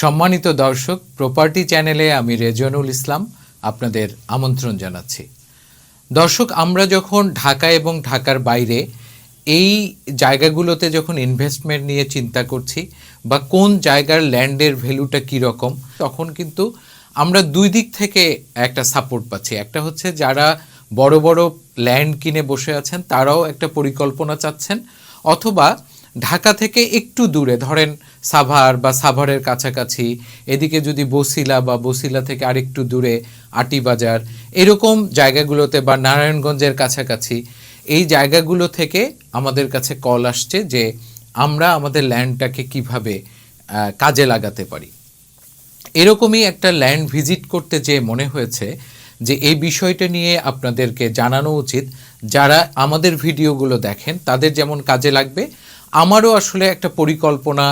সম্মানিত দর্শক প্রপার্টি চ্যানেলে আমি রেজনুল ইসলাম আপনাদের আমন্ত্রণ জানাচ্ছি। দর্শক, আমরা যখন ঢাকা এবং ঢাকার বাইরে এই জায়গাগুলোতে যখন ইনভেস্টমেন্ট নিয়ে চিন্তা করছি বা কোন জায়গার ল্যান্ডের ভ্যালুটা কীরকম তখন কিন্তু আমরা দুই দিক থেকে একটা সাপোর্ট পাচ্ছি। একটা হচ্ছে যারা বড় বড় ল্যান্ড কিনে বসে আছেন, তারাও একটা পরিকল্পনা চাচ্ছেন, অথবা ঢাকা থেকে একটু দূরে, ধরেন সাভার বা সাভারের কাছাকাছি, এদিকে যদি বসিলা বা বসিলা থেকে আরেকটু দূরে, আটিবাজার, এরকম জায়গাগুলোতে বা নারায়ণগঞ্জের কাছাকাছি, এই জায়গাগুলো থেকে আমাদের কাছে কল আসছে যে আমরা আমাদের ল্যান্ডটাকে কীভাবে কাজে লাগাতে পারি। এরকমই একটা ল্যান্ড ভিজিট করতে যে মনে হয়েছে যে এই বিষয়টা নিয়ে আপনাদেরকে জানানো উচিত। যারা আমাদের ভিডিওগুলো দেখেন, তাদের যেমন কাজে লাগবে আমারও আসলে একটা পরিকল্পনা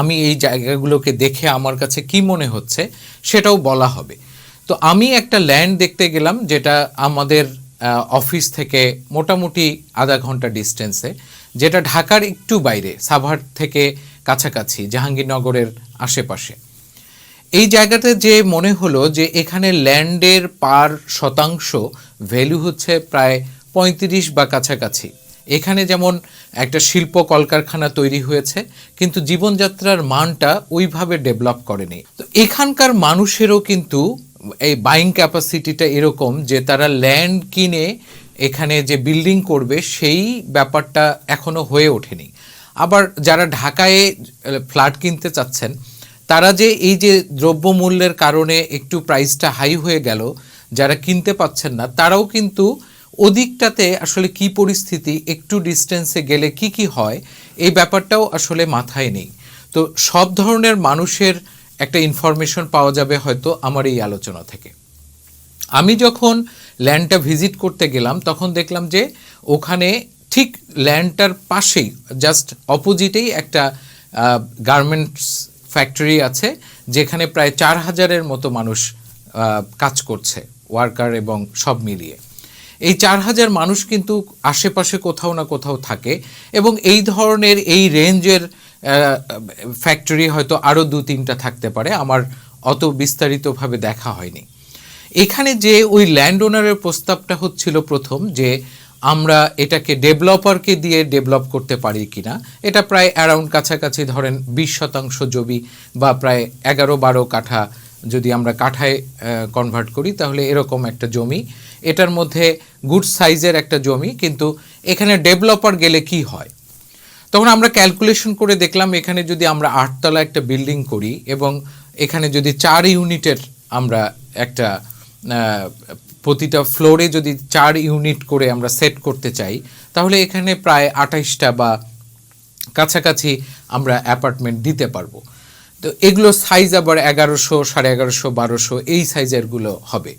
আমি এই জায়গাগুলোকে দেখে আমার কাছে কি মনে হচ্ছে সেটাও বলা হবে। তো আমি একটা ল্যান্ড দেখতে গেলাম যেটা আমাদের অফিস থেকে মোটামুটি আধা ঘণ্টা ডিস্টেন্সে যেটা ঢাকার একটু বাইরে, সাভার থেকে কাছাকাছি, জাহাঙ্গীরনগরের আশেপাশে। এই জায়গাতে যে মনে হলো যে এখানে ল্যান্ডের পার শতাংশ ভ্যালু হচ্ছে প্রায় পঁয়ত্রিশ বা কাছাকাছি। এখানে যেমন একটা শিল্প কলকারখানা তৈরি হয়েছে, কিন্তু জীবনযাত্রার মানটা ওইভাবে ডেভেলপ করেনি। তো এখানকার মানুষেরও কিন্তু এই বাইং ক্যাপাসিটিটা এরকম যে তারা ল্যান্ড কিনে এখানে যে বিল্ডিং করবে, সেই ব্যাপারটা এখনও হয়ে ওঠেনি। আবার যারা ঢাকায় ফ্ল্যাট কিনতে চাচ্ছেন, তারা যে এই যে দ্রব্যমূল্যের কারণে একটু প্রাইসটা হাই হয়ে গেল, যারা কিনতে পাচ্ছেন না, তারাও কিন্তু ওদিকটাতে আসলে কি পরিস্থিতি, একটু ডিস্টেন্সে গেলে কি কি হয়, এই ব্যাপারটাও আসলে মাথায় নেই। তো সব ধরনের মানুষের একটা ইনফরমেশন পাওয়া যাবে হয়তো আমার এই আলোচনা থেকে। আমি যখন ল্যান্ডটা ভিজিট করতে গেলাম, তখন দেখলাম যে ওখানে ঠিক ল্যান্ডটার পাশেই জাস্ট অপোজিটেই একটা গার্মেন্টস ফ্যাক্টরি আছে, যেখানে প্রায় চার হাজারের মতো মানুষ কাজ করছে ওয়ার্কার এবং সব মিলিয়ে। এই চার হাজার মানুষ কিন্তু আশেপাশে কোথাও না কোথাও থাকে এবং এই ধরনের এই রেঞ্জের ফ্যাক্টরি হয়তো আরও দু তিনটা থাকতে পারে। আমার অত বিস্তারিতভাবে দেখা হয়নি। এখানে যে ওই ল্যান্ড ওনারের প্রস্তাবটা হচ্ছিল প্রথম যে আমরা এটাকে ডেভেলপারকে দিয়ে ডেভেলপ করতে পারি কিনা, এটা প্রায় অ্যারাউন্ড কাছাকাছি ধরেন বিশ শতাংশ জমি বা প্রায় এগারো বারো কাঠা যদি আমরা কাঠায় কনভার্ট করি, তাহলে এরকম একটা জমি এটার মধ্যে গুড সাইজের একটা জমি, কিন্তু এখানে ডেভেলপার গেলে কি হয়? তখন আমরা ক্যালকুলেশন করে দেখলাম, এখানে যদি আমরা আটতলা একটা বিল্ডিং করি এবং এখানে যদি চার ইউনিটের আমরা একটা প্রতিটা ফ্লোরে যদি চার ইউনিট করে আমরা সেট করতে চাই, তাহলে এখানে প্রায় আঠাইশটা বা কাছাকাছি আমরা অ্যাপার্টমেন্ট দিতে পারব। তো এগুলো সাইজ আবার এগারোশো, সাড়ে এগারোশো, বারোশো, এই সাইজেরগুলো হবে।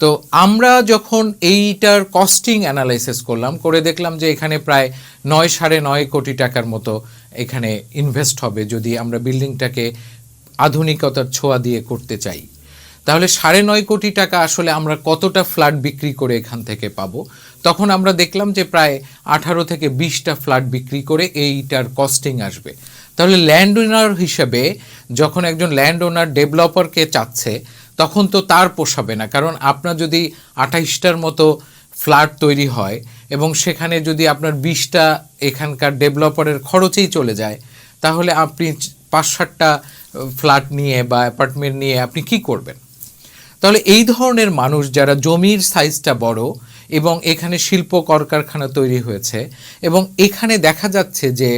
তো আমরা যখন এইটার কস্টিং অ্যানালাইসিস করলাম, করে দেখলাম যে এখানে প্রায় নয় সাড়ে নয় কোটি টাকার মতো এখানে ইনভেস্ট হবে যদি আমরা বিল্ডিংটাকে আধুনিকতার ছোঁয়া দিয়ে করতে চাই। তাহলে সাড়ে নয় কোটি টাকা আসলে আমরা কতটা ফ্ল্যাট বিক্রি করে এখান থেকে পাবো? তখন আমরা দেখলাম যে প্রায় আঠারো থেকে বিশটা ফ্ল্যাট বিক্রি করে এইটার কস্টিং আসবে। তাহলে ল্যান্ড ওনার হিসেবে যখন একজন ল্যান্ড ওনার ডেভেলপারকে চাচ্ছে তখন তো তার পোষাবে না। কারণ আপনার যদি আঠাইশটার মতো ফ্ল্যাট তৈরি হয় এবং সেখানে যদি আপনার বিশটা এখানকার ডেভেলপারের খরচেই চলে যায়, তাহলে আপনি পাঁচ সাতটা ফ্ল্যাট নিয়ে বা অ্যাপার্টমেন্ট নিয়ে আপনি কি করবেন? তাহলে এই ধরনের মানুষ যারা জমির সাইজটা বড় এবং এখানে শিল্প কলকারখানা তৈরি হয়েছে এবং এখানে দেখা যাচ্ছে যে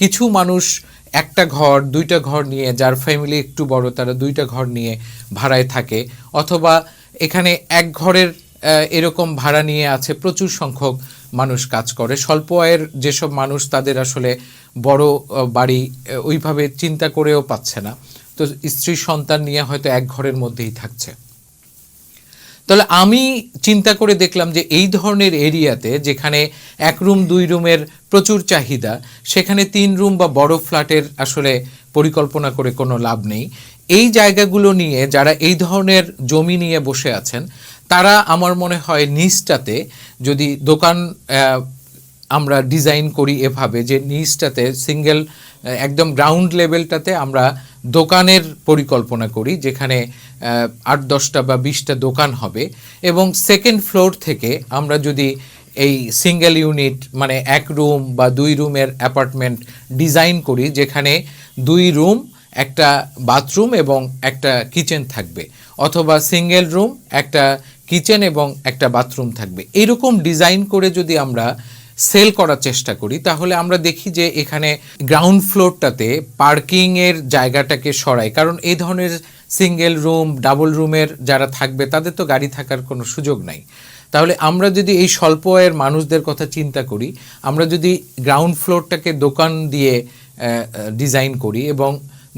কিছু মানুষ একটা ঘর, দুইটা ঘর নিয়ে যার ফ্যামিলি একটু বড়, তারা দুইটা ঘর নিয়ে ভাড়ায় থাকে। অথবা এখানে এক ঘরের এরকম ভাড়া নিয়ে আছে প্রচুর সংখ্যক মানুষ কাজ করে। স্বল্প আয়ের যেসব মানুষ তাদের আসলে বড় বাড়ি ওইভাবে চিন্তা করেও পাচ্ছে না। তো স্ত্রী সন্তান নিয়ে হয়তো এক ঘরের মধ্যেই থাকছে। তাহলে আমি চিন্তা করে দেখলাম যে এই ধরনের এরিয়াতে যেখানে এক রুম, দুই রুমের প্রচুর চাহিদা, সেখানে তিন রুম বা বড় ফ্ল্যাটের আসলে পরিকল্পনা করে কোনো লাভ নেই। এই জায়গাগুলো নিয়ে যারা এই ধরনের জমি নিয়ে বসে আছেন, তারা আমার মনে হয় নিচটাতে যদি দোকান আমরা ডিজাইন করি এভাবে যে নিচটাতে সিঙ্গেল একদম গ্রাউন্ড লেভেলটাতে আমরা দোকানের পরিকল্পনা করি, যেখানে আট, দশটা বা বিশটা দোকান হবে। এবং সেকেন্ড ফ্লোর থেকে আমরা যদি এই সিঙ্গেল ইউনিট মানে এক রুম বা দুই রুমের অ্যাপার্টমেন্ট ডিজাইন করি, যেখানে দুই রুম একটা বাথরুম এবং একটা কিচেন থাকবে। অথবা সিঙ্গেল রুম একটা কিচেন এবং একটা বাথরুম থাকবে। এরকম ডিজাইন করে যদি আমরা সেল করার চেষ্টা করি, তাহলে আমরা দেখি যে এখানে গ্রাউন্ড ফ্লোরটাতে পার্কিংয়ের জায়গাটাকে সরাই। কারণ এই ধরনের সিঙ্গেল রুম ডাবল রুমের যারা থাকবে, তাদের তো গাড়ি থাকার কোনো সুযোগ নাই। তাহলে আমরা যদি এই স্বল্প আয়ের মানুষদের কথা চিন্তা করি, আমরা যদি গ্রাউন্ড ফ্লোরটাকে দোকান দিয়ে ডিজাইন করি এবং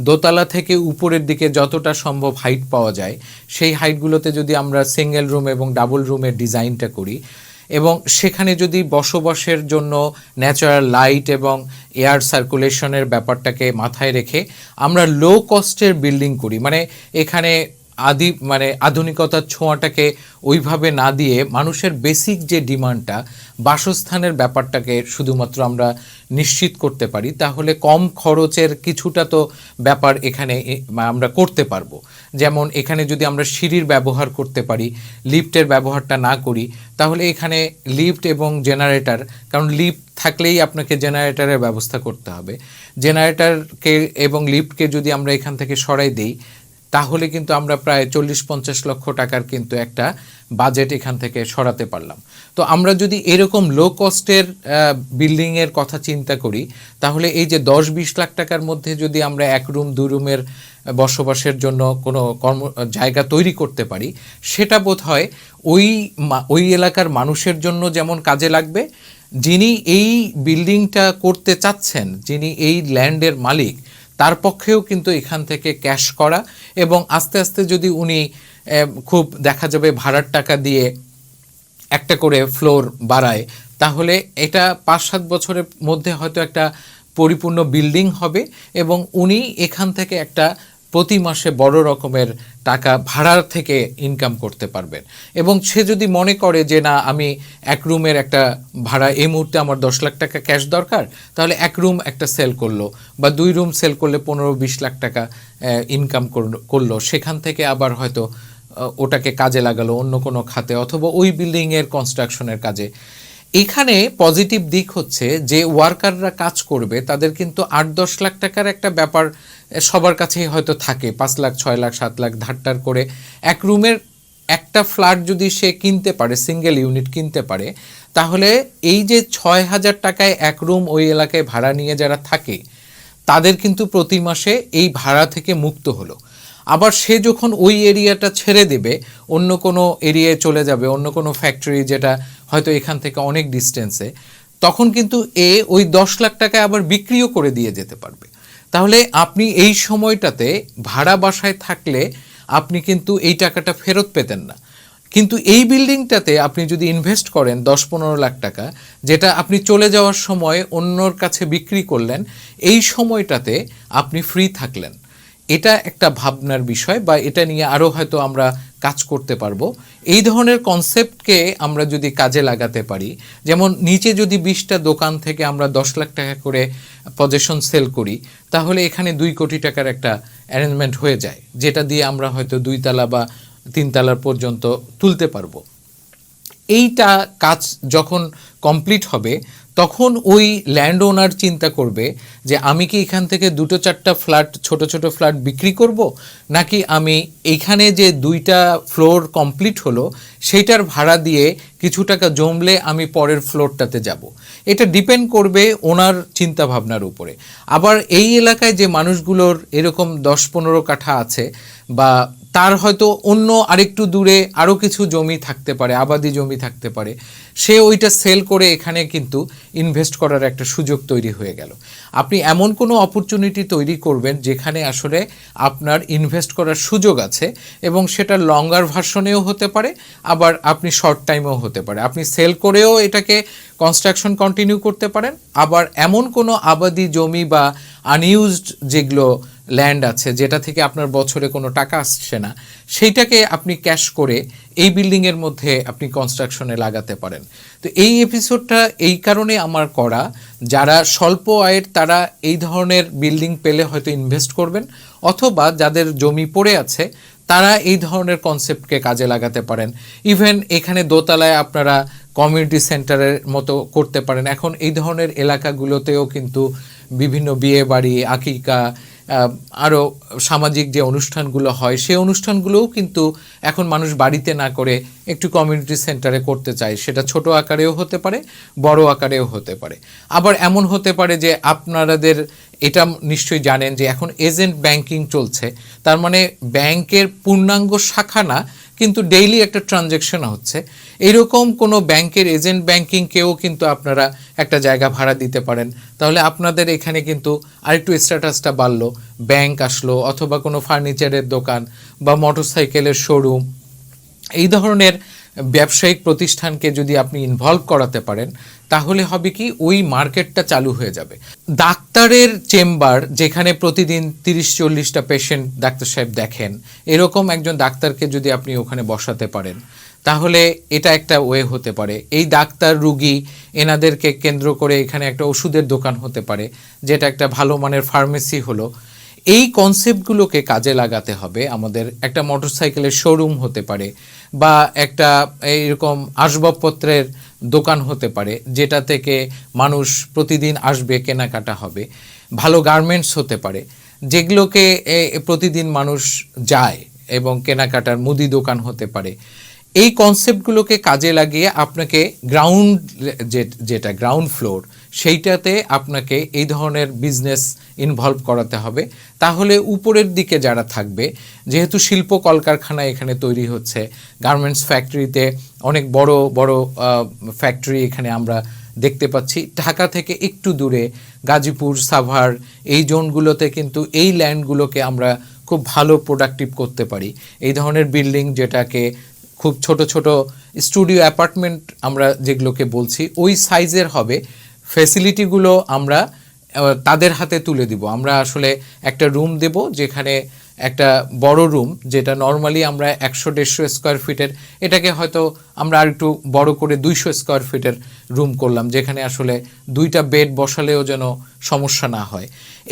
দোতলা থেকে উপরের দিকে যতটা সম্ভব হাইট পাওয়া যায়, সেই হাইটগুলোতে যদি আমরা সিঙ্গেল রুম এবং ডাবল রুমের ডিজাইনটা করি এবং সেখানে যদি বসবাসের জন্য ন্যাচারাল লাইট এবং এয়ার সার্কুলেশনের ব্যাপারটাকে মাথায় রেখে আমরা লো কস্টের বিল্ডিং করি মানে এখানে আদি মানে আধুনিকতার ছোঁয়াটাকে ওইভাবে না দিয়ে মানুষের বেসিক যে ডিমান্ডটা, বাসস্থানের ব্যাপারটাকে শুধুমাত্র আমরা নিশ্চিত করতে পারি, তাহলে কম খরচের কিছুটা তো ব্যাপার এখানে আমরা করতে পারব। যেমন এখানে যদি আমরা সিঁড়ির ব্যবহার করতে পারি, লিফটের ব্যবহারটা না করি, তাহলে এখানে লিফট এবং জেনারেটর, কারণ লিফট থাকলেই আপনাকে জেনারেটরের ব্যবস্থা করতে হবে। জেনারেটরকে এবং লিফটকে যদি আমরা এখান থেকে সরাই দিই তাহলে কিন্তু আমরা প্রায় চল্লিশ পঞ্চাশ লক্ষ টাকার কিন্তু একটা বাজেট এখান থেকে সরাতে পারলাম। তো আমরা যদি এরকম লো কস্টের বিল্ডিংয়ের কথা চিন্তা করি, তাহলে এই যে দশ বিশ লাখ টাকার মধ্যে যদি আমরা এক রুম, দু রুমের বসবাসের জন্য কোনো কর্ম, জায়গা তৈরি করতে পারি, সেটা বোধ হয় ওই ওই এলাকার মানুষের জন্য যেমন কাজে লাগবে, যিনি এই বিল্ডিংটা করতে চাচ্ছেন, যিনি এই ল্যান্ডের মালিক তার পক্ষেও কিন্তু এখান থেকে ক্যাশ করা এবং আস্তে আস্তে যদি উনি খুব দেখা যাবে ভাড়ার টাকা দিয়ে একটা করে ফ্লোর বাড়ায়, তাহলে এটা পাঁচ সাত বছরের মধ্যে হয়তো একটা পরিপূর্ণ বিল্ডিং হবে এবং উনি এখান থেকে একটা প্রতি মাসে বড় রকমের টাকা ভাড়ার থেকে ইনকাম করতে পারবেন। এবং সে যদি মনে করে যে, না, আমি এক রুমের একটা ভাড়া, এই মুহূর্তে আমার দশ লাখ টাকা ক্যাশ দরকার, তাহলে এক রুম একটা সেল করল বা দুই রুম সেল করলে পনেরো বিশ লাখ টাকা ইনকাম করল। সেখান থেকে আবার হয়তো ওটাকে কাজে লাগালো অন্য কোনো খাতে অথবা ওই বিল্ডিংয়ের কনস্ট্রাকশনের কাজে। এখানে পজিটিভ দিক হচ্ছে যে ওয়ার্কাররা কাজ করবে, তাদের কিন্তু আট দশ লাখ টাকার একটা ব্যাপার সবার কাছেই হয়তো থাকে। পাঁচ লাখ, ছয় লাখ, সাত লাখ ধারটার করে এক রুমের একটা ফ্ল্যাট যদি সে কিনতে পারে, সিঙ্গেল ইউনিট কিনতে পারে, তাহলে এই যে ছয় হাজার টাকায় এক রুম ওই এলাকায় ভাড়া নিয়ে যারা থাকে, তাদের কিন্তু প্রতি মাসে এই ভাড়া থেকে মুক্ত হলো। আবার সে যখন ওই এরিয়াটা ছেড়ে দেবে, অন্য কোনো এরিয়ায় চলে যাবে, অন্য কোনো ফ্যাক্টরি যেটা হয়তো এখান থেকে অনেক ডিস্টেন্সে তখন কিন্তু এ ওই দশ লাখ টাকায় আবার বিক্রিও করে দিয়ে যেতে পারবে। তাহলে আপনি এই সময়টাতে ভাড়া বাসায় থাকলে আপনি কিন্তু এই টাকাটা ফেরত পেতেন না। কিন্তু এই বিল্ডিংটাতে আপনি যদি ইনভেস্ট করেন দশ পনেরো লাখ টাকা, যেটা আপনি চলে যাওয়ার সময় অন্যর কাছে বিক্রি করলেন, এই সময়টাতে আপনি ফ্রি থাকলেন। এটা একটা ভাবনার বিষয় বা এটা নিয়ে আরও হয়তো আমরা কাজ করতে পারব। এই ধরনের কনসেপ্টকে আমরা যদি কাজে লাগাতে পারি, যেমন নিচে যদি বিশটা দোকান থেকে আমরা দশ লাখ টাকা করে পজেশন সেল করি, তাহলে এখানে দুই কোটি টাকার একটা অ্যারেঞ্জমেন্ট হয়ে যায়, যেটা দিয়ে আমরা হয়তো দুই তালা বা তিনতলার পর্যন্ত তুলতে পারব। এইটা কাজ যখন কমপ্লিট হবে তখন ওই ল্যান্ড ওনার চিন্তা করবে যে আমি কি এখান থেকে দুটো চারটা ফ্ল্যাট ছোট ছোট ফ্ল্যাট বিক্রি করব? নাকি আমি এইখানে যে দুইটা ফ্লোর কমপ্লিট হলো, সেইটার ভাড়া দিয়ে কিছু টাকা জমলে আমি পরের ফ্লোরটাতে যাব। এটা ডিপেন্ড করবে ওনার চিন্তা ভাবনার উপরে। আবার এই এলাকায় যে মানুষগুলোর এরকম দশ পনেরো কাঠা আছে বা তার হয়তো অন্য আরেকটু দূরে আরও কিছু জমি থাকতে পারে, আবাদি জমি থাকতে পারে। সে ওইটা সেল করে এখানে কিন্তু ইনভেস্ট করার একটা সুযোগ তৈরি হয়ে গেল। আপনি এমন কোনো অপরচুনিটি তৈরি করবেন যেখানে আসলে আপনার ইনভেস্ট করার সুযোগ আছে এবং সেটা লঙ্গার ভার্সনেও হতে পারে, আবার আপনি শর্ট টাইমেও হতে পারে। আপনি সেল করেও এটাকে কনস্ট্রাকশন কন্টিনিউ করতে পারেন, আবার এমন কোনো আবাদি জমি বা আনইউজড যেগুলো ল্যান্ড আছে, যেটা থেকে আপনার বছরে কোনো টাকা আসছে না, সেইটাকে আপনি ক্যাশ করে এই বিল্ডিংয়ের মধ্যে আপনি কনস্ট্রাকশনে লাগাতে পারেন। তো এই এপিসোডটা এই কারণে আমার করা, যারা স্বল্প আয়ের তারা এই ধরনের বিল্ডিং পেলে হয়তো ইনভেস্ট করবেন, অথবা যাদের জমি পড়ে আছে, তারা এই ধরনের কনসেপ্টকে কাজে লাগাতে পারেন। ইভেন এখানে দোতলায় আপনারা কমিউনিটি সেন্টারের মতো করতে পারেন। এখন এই ধরনের এলাকাগুলোতেও কিন্তু বিভিন্ন বিয়ে বাড়ি, আকিকা আরও সামাজিক যে অনুষ্ঠানগুলো হয়, সেই অনুষ্ঠানগুলোও কিন্তু এখন মানুষ বাড়িতে না করে একটু কমিউনিটি সেন্টারে করতে চায়। সেটা ছোট আকারেও হতে পারে, বড় আকারেও হতে পারে। আবার এমন হতে পারে যে আপনারাদের এটা নিশ্চয়ই জানেন যে এখন এজেন্ট ব্যাংকিং চলছে। তার মানে ব্যাংকের পূর্ণাঙ্গ শাখা না, কিন্তু ডেইলি একটা ট্রানজ্যাকশন হচ্ছে। এরকম কোনো ব্যাংকের এজেন্ট ব্যাংকিংকেও কিন্তু আপনারা একটা জায়গা ভাড়া দিতে পারেন। তাহলে আপনাদের এখানে কিন্তু আরেকটু স্ট্যাটাসটা বাড়লো। ব্যাংক আসলো, অথবা কোনো ফার্নিচারের দোকান বা মোটরসাইকেলের শোরুম। এই ধরনের ব্যবসায়িক প্রতিষ্ঠানকে যদি আপনি ইনভলভ করাতে পারেন, তাহলে হবে কি ওই মার্কেটটা চালু হয়ে যাবে। ডাক্তারের চেম্বার যেখানে প্রতিদিন তিরিশ, চল্লিশটা পেশেন্ট ডাক্তার সাহেব দেখেন, এরকম একজন ডাক্তারকে যদি আপনি ওখানে বসাতে পারেন, তাহলে এটা একটা ওয়ে হতে পারে। এই ডাক্তার রুগী এনাদেরকে কেন্দ্র করে এখানে একটা ওষুধের দোকান হতে পারে, যেটা একটা ভালো মানের ফার্মেসি হলো। এই কনসেপ্টগুলোকে কাজে লাগাতে হবে। আমাদের একটা মোটরসাইকেলের শোরুম হতে পারে। বা একটা এইরকম আসবাবপত্রের দোকান হতে পারে, যেটা থেকে মানুষ প্রতিদিন আসবে, কেনাকাটা হবে। ভালো গার্মেন্টস হতে পারে, যেগুলোকে প্রতিদিন মানুষ যায় এবং কেনাকাটার মুদি দোকান হতে পারে। এই কনসেপ্টগুলোকে কাজে লাগিয়ে আপনাকে গ্রাউন্ড যেটা গ্রাউন্ড ফ্লোর সেইটাতে আপনাকে এই ধরনের বিজনেস ইনভলভ করাতে হবে। তাহলে উপরের দিকে যারা থাকবে, যেহেতু শিল্প কলকারখানা এখানে তৈরি হচ্ছে গার্মেন্টস ফ্যাক্টরিতে অনেক বড় বড় ফ্যাক্টরি এখানে আমরা দেখতে পাচ্ছি। ঢাকা থেকে একটু দূরে, গাজীপুর, সাভার, এই জোনগুলোতে কিন্তু এই ল্যান্ডগুলোকে আমরা খুব ভালো প্রোডাক্টিভ করতে পারি। এই ধরনের বিল্ডিং যেটাকে খুব ছোট ছোট স্টুডিও অ্যাপার্টমেন্ট আমরা যেগুলোকে বলছি, ওই সাইজের হবে। ফেসিলিটিগুলো আমরা তাদের হাতে তুলে দিব। আমরা আসলে একটা রুম দেব যেখানে একটা বড় রুম যেটা নর্মালি আমরা একশো, দেড়শো স্কোয়ার ফিটের এটাকে হয়তো আমরা আর একটু বড় করে দুইশো স্কোয়ার ফিটের রুম করলাম, যেখানে আসলে দুইটা বেড বসালেও যেন সমস্যা না হয়।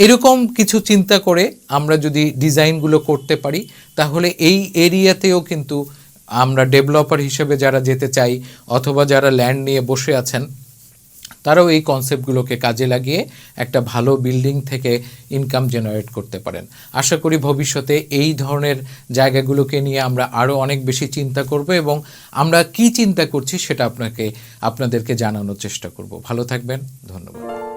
এরকম কিছু চিন্তা করে আমরা যদি ডিজাইনগুলো করতে পারি, তাহলে এই এরিয়াতেও কিন্তু আমরা ডেভেলপার হিসেবে যারা যেতে চাই, অথবা যারা ল্যান্ড নিয়ে বসে আছেন তারাও এই কনসেপ্টগুলোকে কাজে লাগিয়ে একটা ভালো বিল্ডিং থেকে ইনকাম জেনারেট করতে পারেন। আশা করি ভবিষ্যতে এই ধরনের জায়গাগুলোকে নিয়ে আমরা আরও অনেক বেশি চিন্তা করব এবং আমরা কি চিন্তা করছি সেটা আপনাকে, আপনাদেরকে জানানোর চেষ্টা করব। ভালো থাকবেন, ধন্যবাদ।